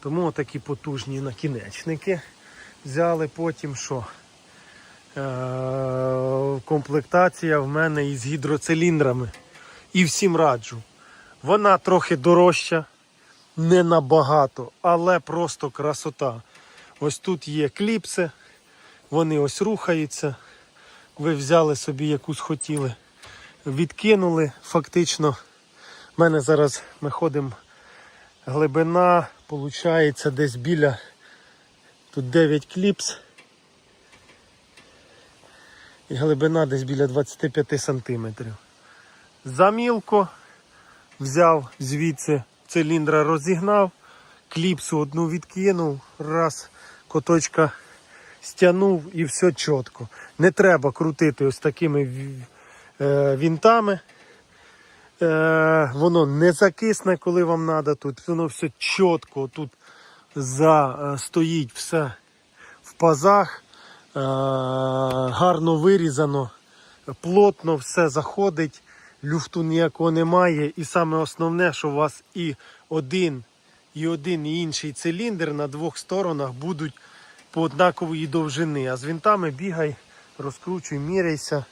Тому такі потужні накінечники взяли потім що. Е, комплектація в мене із гідроциліндрами. І всім раджу. Вона трохи дорожча, не набагато, але просто красота. Ось тут є кліпси, вони ось рухаються. Ви взяли собі якусь хотіли, відкинули фактично. У мене зараз ми ходимо глибина, виходить десь біля тут 9 кліпс. І глибина десь біля 25 сантиметрів. Замілко взяв звідси циліндра розігнав, кліпсу одну відкинув, раз, коточка стягнув і все чітко. Не треба крутити ось такими е, вінтами. Е, воно не закисне, коли вам треба тут. Воно все чітко тут за, е, стоїть все в пазах. Е, гарно вирізано, плотно все заходить, люфту ніякого немає. І саме основне, що у вас і один, і один, і інший циліндр на двох сторонах будуть по однакової довжини. А з винтами бігай, розкручуй, міряйся.